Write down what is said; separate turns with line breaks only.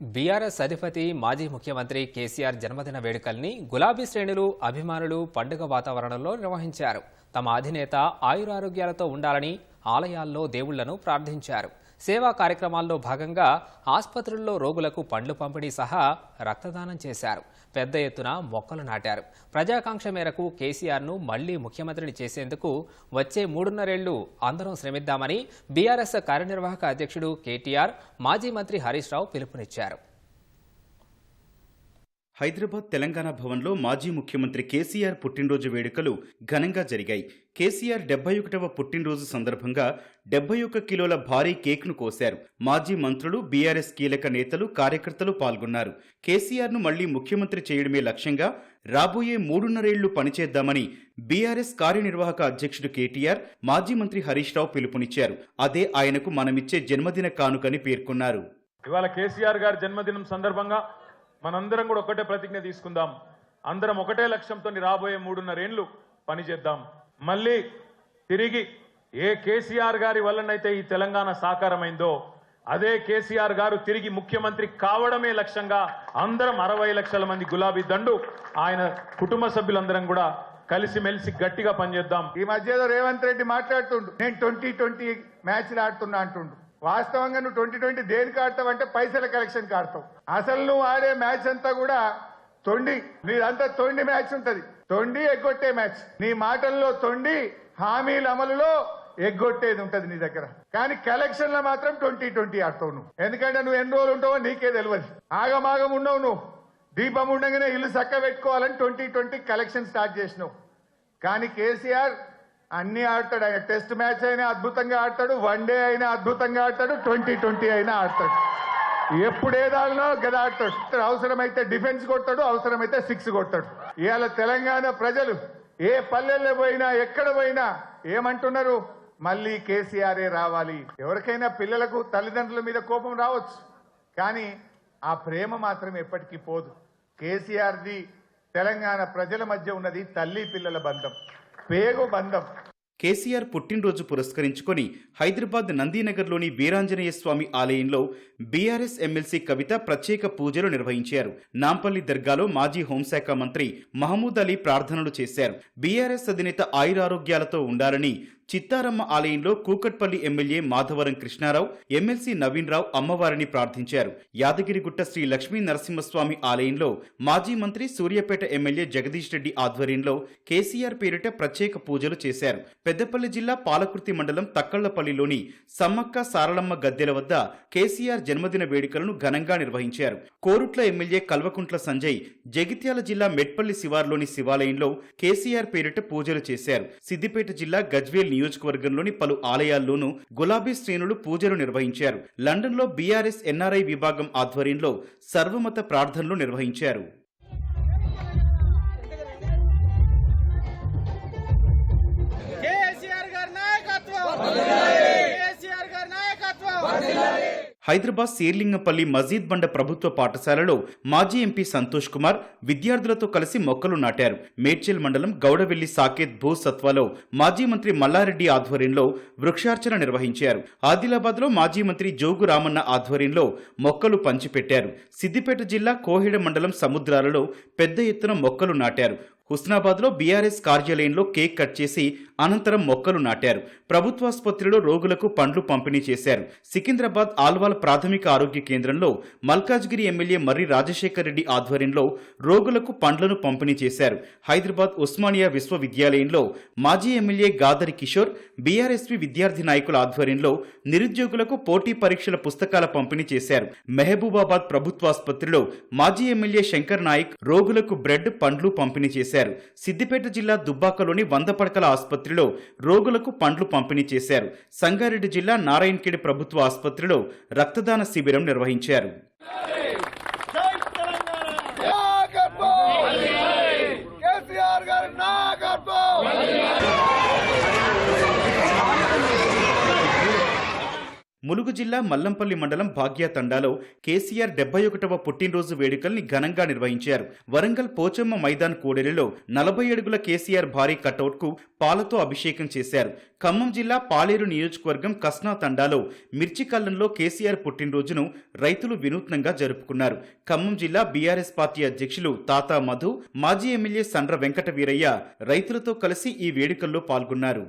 BRS అధిపతి మాజీ ముఖ్యమంత్రి కేసీఆర్ జన్మదిన వేడుకల్ని గులాబీ శ్రేణులు అభిమానులు పండుగ వాతావరణంలో నిర్వహించారు. తమ అధినేత ఆయురారోగ్యాలతో ఉండాలని ఆలయాల్లో దేవుళ్ళను ప్రార్థించారు. సేవా కార్యక్రమాల్లో భాగంగా ఆసుపత్రుల్లో రోగులకు పండ్లు పంపిణీ సహా రక్తదానం చేశారు. పెద్ద ఎత్తున మొక్కలు నాటారు. ప్రజాకాంక్ష మేరకు కేసీఆర్ను మళ్ళీ ముఖ్యమంత్రిని చేసేందుకు వచ్చే మూడున్నరేళ్ళు అందరం శ్రమిద్దామని బీఆర్ఎస్ కార్యనిర్వాహక అధ్యక్షుడు కేటీఆర్ మాజీ మంత్రి హరీష్ రావు పిలుపునిచ్చారు.
హైదరాబాద్ తెలంగాణ భవన్లో మాజీ ముఖ్యమంత్రి కేసీఆర్ పుట్టినరోజు వేడుకలు ఘనంగా జరిగాయి. కేసీఆర్ డెబ్బై ఒకటవ పుట్టినరోజు సందర్భంగా డెబ్బై ఒక్క కిలోల భారీ కేక్ను కోశారు. మాజీ మంత్రులు బీఆర్ఎస్ కీలక నేతలు కార్యకర్తలు పాల్గొన్నారు. కేసీఆర్ను మళ్ళీ ముఖ్యమంత్రి చేయడమే లక్ష్యంగా రాబోయే మూడున్నరేళ్ళు పనిచేద్దామని బీఆర్ఎస్ కార్యనిర్వాహక అధ్యక్షుడు కేటీఆర్ మాజీ మంత్రి హరీష్ రావు పిలుపునిచ్చారు. అదే ఆయనకు మనమిచ్చే జన్మదిన కానుకని పేర్కొన్నారు.
ఇవాళ కేసీఆర్ గారి జన్మదినం సందర్భంగా మనందరం కూడా ఒకటే ప్రతిజ్ఞ తీసుకుందాం. అందరం ఒకటే లక్ష్యంతో రాబోయే మూడున్నరేండ్లు పనిచేద్దాం మళ్ళీ తిరిగి ఏ కేసీఆర్ గారి వల్లనైతే ఈ తెలంగాణ సాకారమైందో అదే కేసీఆర్ గారు తిరిగి ముఖ్యమంత్రి కావడమే లక్ష్యంగా అందరం అరవై లక్షల మంది గులాబీ దండు ఆయన కుటుంబ సభ్యులందరం కూడా కలిసిమెలిసి గట్టిగా పనిచేద్దాం.
ఈ మధ్యలో రేవంత్ రెడ్డి మాట్లాడుతుండు. నేను ట్వంటీ ట్వంటీ మ్యాచ్లు ఆడుతున్నా అంటుండు. వాస్తవంగా నువ్వు ట్వంటీ ట్వంటీ దేనికి ఆడతావు అంటే పైసల కలెక్షన్ ఆడతావు. అసలు నువ్వు ఆడే మ్యాచ్ అంతా కూడా తొండి. నీదంతా తొండి మ్యాచ్ ఉంటది. తొండి ఎగ్గొట్టే మ్యాచ్. నీ మాటల్లో తొండి హామీల అమలులో ఎగ్గొట్టేది ఉంటది నీ దగ్గర. కానీ కలెక్షన్లో మాత్రం ట్వంటీ ట్వంటీ ఆడతావు నువ్వు. ఎందుకంటే నువ్వు ఎన్ని రోజులు ఉంటావో నీకే తెలియదు ఆగమాగం ఉండవు నువ్వు. దీపం ఉండగానే ఇల్లు చక్క పెట్టుకోవాలని ట్వంటీ ట్వంటీ కలెక్షన్ స్టార్ట్ చేసినావు. కానీ కేసీఆర్ అన్ని ఆడతాడు. ఆయన టెస్ట్ మ్యాచ్ అయినా అద్భుతంగా ఆడతాడు. వన్ డే అయినా అద్భుతంగా ఆడతాడు. ట్వంటీ ట్వంటీ అయినా ఆడతాడు. ఎప్పుడు ఏదాలో గదా ఆడతాడు. అవసరమైతే డిఫెన్స్ కొడతాడు అవసరమైతే సిక్స్ కొడతాడు. ఇవాళ తెలంగాణ ప్రజలు ఏ పల్లెల్లో పోయినా ఎక్కడ పోయినా ఏమంటున్నారు? మళ్ళీ కేసీఆరే రావాలి. ఎవరికైనా పిల్లలకు తల్లిదండ్రుల మీద కోపం రావచ్చు. కానీ ఆ ప్రేమ మాత్రం ఎప్పటికీ పోదు. కేసీఆర్ది తెలంగాణ ప్రజల మధ్య ఉన్నది తల్లి పిల్లల బంధం. పేగు బంధం
కేసీఆర్ పుట్టినరోజు పురస్కరించుకొని హైదరాబాద్ నందీనగర్లోని వీరాంజనేయ స్వామి ఆలయంలో బీఆర్ఎస్ ఎమ్మెల్సీ కవిత ప్రత్యేక పూజలు నిర్వహించారు. నాంపల్లి దర్గాలో మాజీ హోంశాఖ మంత్రి మహమూద్ అలీ ప్రార్థనలు చేశారు. బీఆర్ఎస్ అధినేత ఆయురారోగ్యాలతో ఉండాలని చిత్తారమ్మ ఆలయంలో కూకట్పల్లి ఎమ్మెల్యే మాధవరం కృష్ణారావు ఎమ్మెల్సీ నవీన్ రావు అమ్మవారిని ప్రార్థించారు. యాదగిరిగుట్ట శ్రీ లక్ష్మీ నరసింహస్వామి ఆలయంలో మాజీ మంత్రి సూర్యాపేట ఎమ్మెల్యే జగదీష్ రెడ్డి ఆధ్వర్యంలో కేసీఆర్ పేరిట ప్రత్యేక పూజలు చేశారు. పెద్దపల్లి జిల్లా పాలకుర్తి మండలం తక్కళ్ళపల్లిలోని సమ్మక్క సారలమ్మ గద్దెల వద్ద కేసీఆర్ జన్మదిన వేడుకలను ఘనంగా నిర్వహించారు. కోరుట్ల ఎమ్మెల్యే కల్వకుంట్ల సంజయ్ జగిత్యాల జిల్లా మెట్పల్లి శివార్లోని శివాలయంలో కేసీఆర్ పేరిట పూజలు చేశారు. సిద్దిపేట జిల్లా గజ్వేల్ నియోజకవర్గంలోని పలు ఆలయాల్లోనూ గులాబీ శ్రేణులు పూజలు నిర్వహించారు. లండన్లో బీఆర్ఎస్ ఎన్ఆర్ఐ విభాగం ఆధ్వర్యంలో సర్వమత ప్రార్థనలు నిర్వహించారు. హైదరాబాద్ శేర్లింగంపల్లి మజీద్ బండ ప్రభుత్వ పాఠశాలలో మాజీ ఎంపీ సంతోష్ కుమార్ విద్యార్థులతో కలిసి మొక్కలు నాటారు. మేడ్చల్ మండలం గౌడవెల్లి సాకేత్ భూసత్వాలో మాజీ మంత్రి మల్లారెడ్డి ఆధ్వర్యంలో వృక్షార్చన నిర్వహించారు. ఆదిలాబాద్లో మాజీ మంత్రి జోగు రామన్న ఆధ్వర్యంలో మొక్కలు పంచిపెట్టారు. సిద్దిపేట జిల్లా కోహిడ మండలం సముద్రాలలో పెద్ద ఎత్తున మొక్కలు నాటారు. హుస్నాబాద్లో బీఆర్ఎస్ కార్యాలయంలో కేక్ కట్ చేసి అనంతరం మొక్కలు నాటారు. ప్రభుత్వాసుపత్రిలో రోగులకు పండ్లు పంపిణీ చేశారు. సికింద్రాబాద్ ఆల్వాల్ ప్రాథమిక ఆరోగ్య కేంద్రంలో మల్కాజ్గిరి ఎమ్మెల్యే మర్రి రాజశేఖర్ రెడ్డి ఆధ్వర్యంలో రోగులకు పండ్లను పంపిణీ చేశారు. హైదరాబాద్ ఉస్మానియా విశ్వవిద్యాలయంలో మాజీ ఎమ్మెల్యే గాదరి కిషోర్ బీఆర్ఎస్పీ విద్యార్థి నాయకుల ఆధ్వర్యంలో నిరుద్యోగులకు పోటీ పరీక్షల పుస్తకాల పంపిణీ చేశారు. మెహబూబాబాద్ ప్రభుత్వాసుపత్రిలో మాజీ ఎమ్మెల్యే శంకర్ నాయక్ రోగులకు బ్రెడ్ పండ్లు పంపిణీ చేశారు. సిద్దిపేట జిల్లా దుబ్బాకలోని వంద పడకల ఆసుపత్రిలో రోగులకు పండ్లు పంపిణీ చేశారు. సంగారెడ్డి జిల్లా నారాయణఖేడ్ ప్రభుత్వ ఆసుపత్రిలో రక్తదాన శిబిరం నిర్వహించారు
కేసీఆర్ గారి నాయకత్వం
ములుగు జిల్లా మల్లంపల్లి మండలం భాగ్య తండాలో కేసీఆర్ డెబ్బై ఒకటవ పుట్టినరోజు వేడుకల్ని ఘనంగా నిర్వహించారు. వరంగల్ పోచమ్మ మైదాన్ కూడలిలో నలభై అడుగుల కేసీఆర్ భారీ కటౌట్కు పాలతో అభిషేకం చేశారు. ఖమ్మం జిల్లా పాలేరు నియోజకవర్గం కస్నా తండాలో మిర్చి కళ్ళంలో కేసీఆర్ పుట్టినరోజును రైతులు వినూత్నంగా జరుపుకున్నారు. ఖమ్మం జిల్లా బీఆర్ఎస్ పార్టీ అధ్యక్షులు తాతా మధు మాజీ ఎమ్మెల్యే సండ్ర వెంకట వీరయ్య రైతులతో కలిసి ఈ వేడుకల్లో పాల్గొన్నారు.